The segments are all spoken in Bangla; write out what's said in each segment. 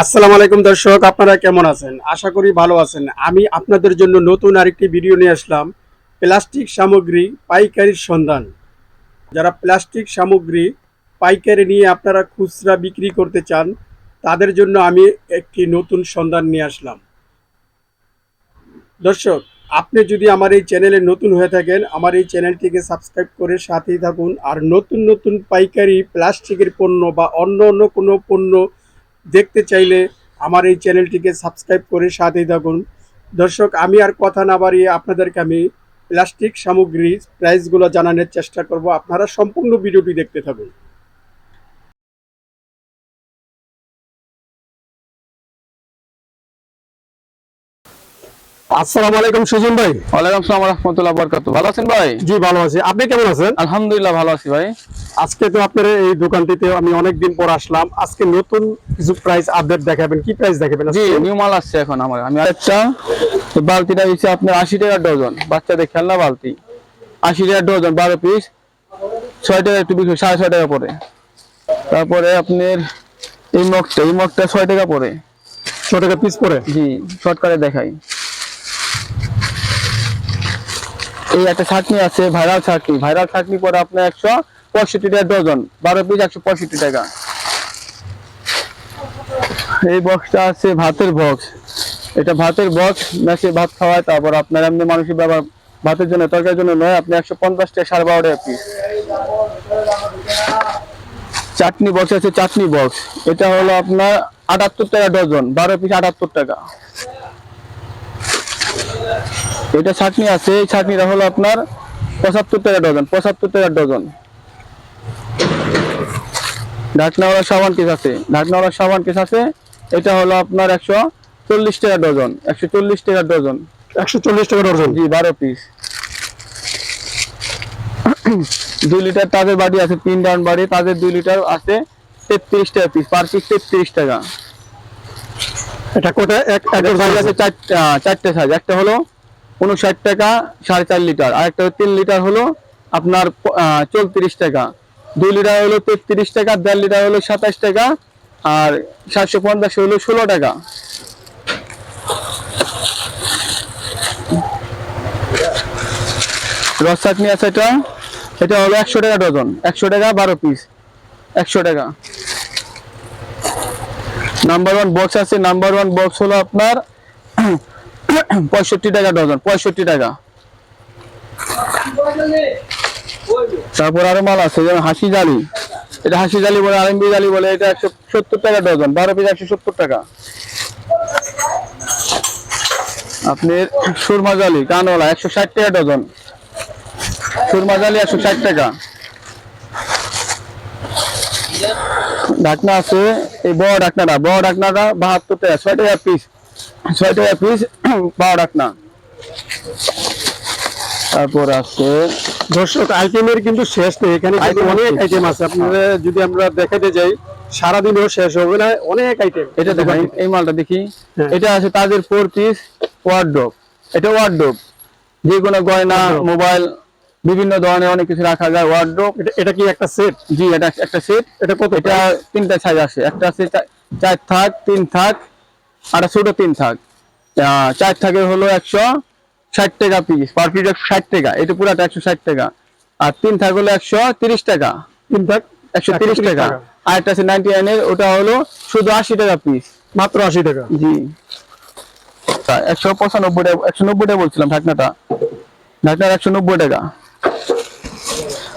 আসসালামু আলাইকুম দর্শক, আপনারা কেমন আছেন? আশা করি ভালো আছেন। আমি আপনাদের জন্য নতুন আরেকটি ভিডিও নিয়ে আসলাম। প্লাস্টিক সামগ্রী পাইকারির সন্ধান। যারা প্লাস্টিক সামগ্রী পাইকারি নিয়ে আপনারা খুচরা বিক্রি করতে চান, তাদের জন্য আমি একটি নতুন সন্ধান নিয়ে আসলাম। দর্শক, আপনি যদি আমার এই চ্যানেলে নতুন হয়ে থাকেন, আমার এই চ্যানেলটিকে সাবস্ক্রাইব করে সাথেই থাকুন। আর নতুন নতুন পাইকারি প্লাস্টিকের পণ্য বা অন্য অন্য কোনো পণ্য দেখতে চাইলে আমার এই চ্যানেলটিকে সাবস্ক্রাইব করে সাথে থাকুন। দর্শক, আমি আর কথা না বাড়িয়ে আপনাদেরকে আমি প্লাস্টিক সামগ্রী প্রাইসগুলো জানানোর চেষ্টা করব। আপনারা সম্পূর্ণ ভিডিওটি দেখতে থাকুন। আসসালামু আলাইকুম সুজন ভাই। ওয়ালাইকুম আসসালাম রহমতুল্লাহ বরকাত ভালো আছেন ভাই? জি ভালো আছি। আপনি কেমন আছেন? আলহামদুলিল্লাহ ভালো আছি ভাই। আজকে তো আপনার এই দোকানটিতে আমি অনেক দিন পর আসলাম। আজকে নতুন কিছু প্রাইস আপডেট দেখাবেন। কি প্রাইস দেখাবেন জি নিউ মাল আসছে এখন আমার। আমি এই বালতিটা দিচ্ছি আপনার আশি টাকা ডজন। বাচ্চাদের খেলনা বালতি। আশি টাকা ডজন বারো পিস ছয় টাকা একটু বিক্রি সাড়ে ছয় টাকা পড়ে। তারপরে আপনার এই মগটা এই মগটা ছয় টাকা পড়ে। ছ টাকা পিস পরে জি শর্টকাটে দেখাই। এই একটা চাটনি আছে ভাইরাল চাটনি ভাইরাল চাটনি পরে আপনার একশো পঁয়ষট্টি টাকা ডজন বারো পিস একশো পঁয়ষট্টি টাকা। এই বক্সটা আছে ভাতের বক্স এটা ভাতের বক্স ম্যাচে ভাত খাওয়ায়, তারপর আপনার এমনি মানুষের ব্যবহার, ভাতের জন্য, তরকারির জন্য নয়, আপনি একশো পঞ্চাশ টাকা সাড়ে বারো টাকা পিস চাটনি বক্স আছে, চাটনি বক্স এটা হলো আপনার আটাত্তর টাকা ডজন বারো পিস আটাত্তর টাকা। এটা চাটনি আছে এই চাটনিটা হলো আপনার পঁচাত্তর টাকা ডজন পঁচাত্তর টাকা ডজন। ঢাকনাওয়ালা সাবান কেস আছে ঢাকনাওয়ালা সাবান কেস আছে এটা হলো আপনার একশো চল্লিশ টাকা ডজন একশো চল্লিশ টাকা ডজন। একশো চল্লিশ টাকা ডজন? জি বারো পিস দুই লিটার তাদের বাড়ি আছে তিন ডাউন বাড়ি তাদের দুই লিটার আছে তেত্রিশ টাকা পিস পার পিস তেত্রিশ টাকা। এটা কোথায়? এক চারটা চারটে সাইজ একটা হলো উনষাট টাকা সাড়ে চার লিটার, আর একটা তিন লিটার হলো আপনার চৌত্রিশ টাকা। দুই লিটার হলো তেত্রিশ টাকা, দেড় লিটার হলো সাতাশ টাকা, আর সাতশো পঞ্চাশ হলো ষোলো টাকা। রস চাটনি আছে এটা? এটা হলো একশো টাকা ডজন, একশো টাকা বারো পিস, একশো টাকা। নাম্বার ওয়ান বক্স আছে, নাম্বার ওয়ান বক্স হলো আপনার পঁয়ষট্টি টাকা ডজন, পঁয়ষট্টি টাকা। তারপর আরও মাল আছে, যেমন হাসি জালি। এটা হাসি জালি বলে, আরএমবি জালি বলে, এটা একশো সত্তর টাকা ডজন, বারো পিস একশো সত্তর টাকা। আপনার সুরমা জালি কানওয়ালা একশো ষাট টাকা ডজন। সুরমা জালি একশো ষাট টাকা। ঢাকনা আছে, এই বড় ঢাকনাটা বড় ঢাকনাটা বাহাত্তর টাকা, ছয় টাকা পিস ছয় টাকা পিস বড় ঢাকনা তারপর আছে দর্শক আইটেমের কিন্তু শেষ নেই এখানে অনেক আইটেম আছে। আপনারা যদি আমরা দেখাতে যাই সারাদিনও শেষ হবে না অনেক আইটেম। এটা দেখেন এই মালটা দেখি। হ্যাঁ। এটা আছে তাদের ফোর পিস এটা যে কোনো গয়না মোবাইল বিভিন্ন ধরনের অনেক কিছু রাখা যায় ওয়ার্ডরোব এটা এটা কি একটা সেট জি এটা একটা সেট এটা কত এটা তিনটা সাইজ আছে। একটা আছে চার থাক তিন থাক আর ছোট তিন থাক। চার থাকের হলো একশো ষাট টাকা পিস পার পিস একশো ষাট টাকা। এটা পুরাটা একশো ষাট টাকা। আর তিন থাক হলো একশো তিরিশ টাকা। তিন থাক? একশো তিরিশ টাকা। আর একটা আছে নাইনটি নাইনের ওটা হলো শুধু আশি টাকা পিস মাত্র আশি টাকা। জি। একশো পঁচানব্বই টাকা একশো নব্বই টাকা বলছিলাম ঢাকনাটা। ঢাকনার একশো নব্বই টাকা।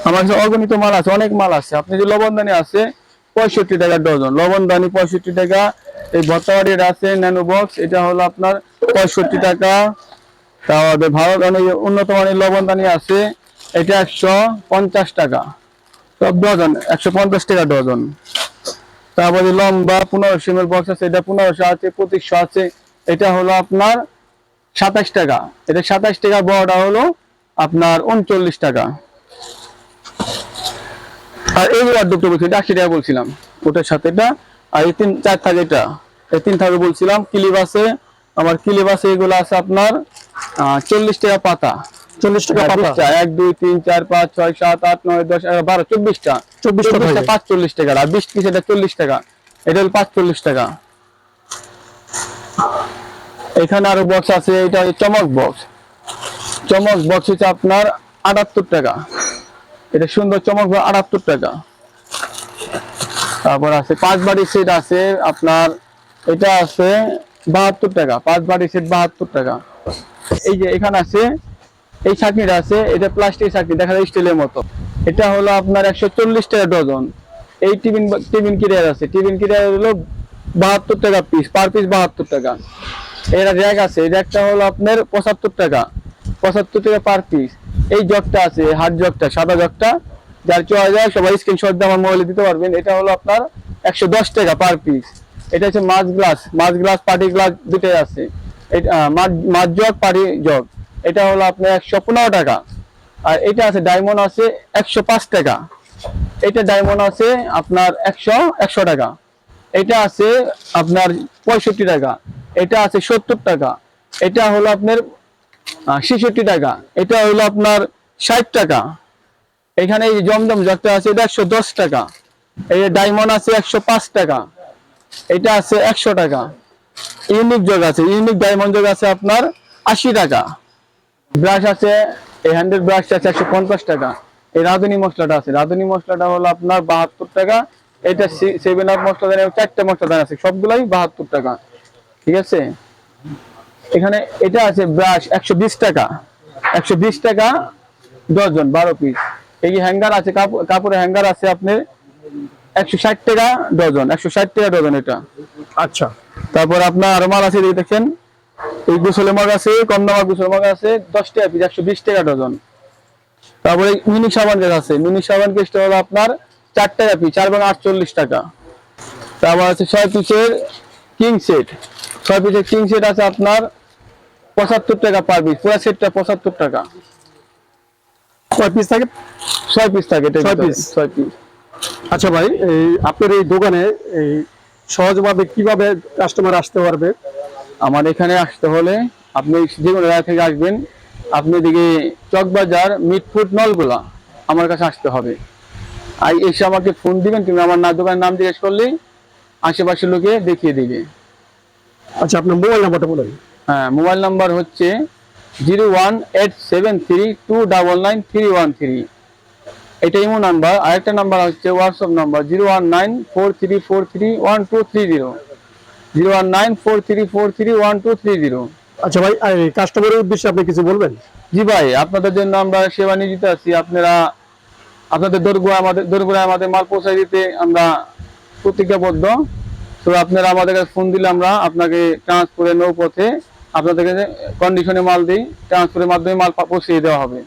আমার কাছে অগণিত মাল আছে অনেক মাল আছে। আপনি যে লবণদানি আছে পঁয়ষট্টি টাকা ডজন। লবণদানি পঁয়ষট্টি টাকা এই ভর্তাবাড়ির আছে ন্যানো বক্স এটা হলো আপনার পঁয়ষট্টি টাকা। তারপরে ভারত অনেক উন্নত মানের লবণদানি আছে, এটা একশো পঞ্চাশ টাকা। সব ডজন, একশো পঞ্চাশ টাকা ডজন। তারপরে লম্বা পনেরোশো এমএল বক্স আছে, এটা পনেরোশো আছে, পঁচিশশো আছে, এটা হলো আপনার সাতাশ টাকা। এটা সাতাশ টাকা বড়টা হলো আপনার উনচল্লিশ টাকা। আর এই দুটো বলছি আশি টাকা বলছিলাম। ওটার সাথে এটা, আর এই তিন, চার থাকে এটা। তিন থাকে বলছিলাম ক্লিপ আছে আমার ক্লিপ আছে এগুলো আছে আপনার চল্লিশ টাকা পাতা। চল্লিশ টাকা হ্যাঁ, পাতা। এক দুই তিন চার পাঁচ ছয় সাত আট নয় দশ এগারো বারো চব্বিশটা। চব্বিশটা। পাঁচচল্লিশ টাকা আর বিশ পিস এটা চল্লিশ টাকা। এটা হলো পাঁচচল্লিশ টাকা। এখানে আরও বক্স আছে এটা চমক বক্স চমক বক্স হচ্ছে আপনার আটাত্তর টাকা। এটা সুন্দর চমক আটাত্তর টাকা। তারপর আছে পাঁচ বাড়ি সেট আছে আপনার এটা আছে বাহাত্তর টাকা, পাঁচ বাড়ি সেট বাহাত্তর টাকা। এই যে এখানে আছে, এই চাটনিটা আছে, এটা প্লাস্টিক চাটনি, দেখা যায় স্টিলের মতো। এটা হলো আপনার একশো চল্লিশ টাকা ডজন। এই টিফিন টিফিন কিরিয়ার আছে, টিফিন কিরিয়ার হলো বাহাত্তর টাকা পিস পার পিস বাহাত্তর টাকা। এর র্যাক আছে, এই র্যাকটা হলো আপনার পঁচাত্তর টাকা পঁচাত্তর টাকা পার পিস এই জগটা আছে হাট জগটা, সাদা জগটা, যার চয়েস যায়, সবাই স্ক্রিনশট দিয়ে আমার মোবাইলে দিতে পারবেন। এটা হলো আপনার একশো দশ টাকা পার পিস এটা হচ্ছে মাছ গ্লাস মাছ গ্লাস পার্টি গ্লাস দুটোই আছে। মাছ- জগ পার্টি জগ। এটা হলো আপনার একশো পনেরো টাকা। আর এটা আছে ডায়মন্ড আছে একশো পাঁচ টাকা। এটা ডায়মন্ড আছে আপনার একশো একশো টাকা। এটা আছে আপনার পঁয়ষট্টি টাকা। এটা আছে সত্তর টাকা। এটা হলো আপনার ছেষট্টি টাকা। এটা হলো আপনার ষাট টাকা। এখানে এই জমজম জগটা আছে, এটা একশো দশ টাকা। এই ডায়মন্ড আছে একশো পাঁচ টাকা। এটা আছে একশো টাকা। ইউনিক জগ আছে, ইউনিক ডায়মন্ড জগ আছে আপনার আশি টাকা। ব্রাশ আছে, এই হ্যান্ডেল ব্রাশ আছে একশো পঞ্চাশ টাকা। এই রাঁধুনি মশলাটা আছে, রাঁধুনি মশলাটা হলো আপনার বাহাত্তর টাকা। এটা সেভেন আপ চারটে মশলা দেন আছে, সবগুলাই বাহাত্তর টাকা। ঠিক আছে? এখানে এটা আছে ব্রাশ একশো বিশ টাকা। একশো বিশ টাকা ডজন বারো পিস এই হ্যাঙ্গার আছে কাপড় কাপড়ের হ্যাঙ্গার আছে আপনার একশো ষাট টাকা ডজন একশো ষাট টাকা ডজন এটা। আচ্ছা। তারপর আপনার আরও মাল আছে এই দেখছেন এই গোসলে মগ আছে কম দামের গোসলে মগ আছে দশ টাকা পিস একশো বিশ টাকা ডজন। তারপরে মিনি সাবান কেস আছে মিনি সাবান কেসটা হলো আপনার চার টাকা পিস চার ভাগ আটচল্লিশ টাকা। তারপর আছে ছয় পিসের কিং সেট ছয় পিসের কিং সেট আছে আপনার পঁচাত্তর টাকা পার পিস পুরো সেটটা পঁচাত্তর টাকা। কয় পিস থাকে ছয় পিস থাকে ছয় piece? ছয় পিস আচ্ছা ভাই এই আপনার এই দোকানে এই সহজভাবে কীভাবে কাস্টমার আসতে পারবে? আমার এখানে আসতে হলে আপনি যে কোনো জায়গা থেকে আসবেন আপনি এদিকে চকবাজার মিটফুট নলগোলা আমার কাছে আসতে হবে। আর এসে আমাকে ফোন দিবেন তুমি আমার না দোকানের নাম জিজ্ঞেস করলেই আশেপাশের লোকে দেখিয়ে দিবে। আচ্ছা আপনার মোবাইল নাম্বারটা বলেন। হ্যাঁ মোবাইল নাম্বার হচ্ছে zero one eight seven three two double nine three one three. এটা ইমো নাম্বার আরেকটা নাম্বার হচ্ছে WhatsApp number zero one nine four three four three one two three zero zero one nine four three four three one two three zero আচ্ছা ভাই কাস্টমারের উদ্দেশ্যে আপনি কিছু বলবেন? জি ভাই আপনাদের জন্য আমরা সেবা নিয়োজিত আছি। আপনারা আপনাদের দোরগোড়া আমাদের দোরগোড়ায় আমাদের মাল পৌঁছায় দিতে আমরা প্রতিজ্ঞাবদ্ধ। তো আপনারা আমাদের কাছে ফোন দিলে আমরা আপনাকে ট্রান্সপোর্টের নৌপথে আপনাদের কাছে কন্ডিশনে মাল দিই ট্রান্সপোর্টের মাধ্যমে মাল পৌঁছিয়ে দেওয়া হবে।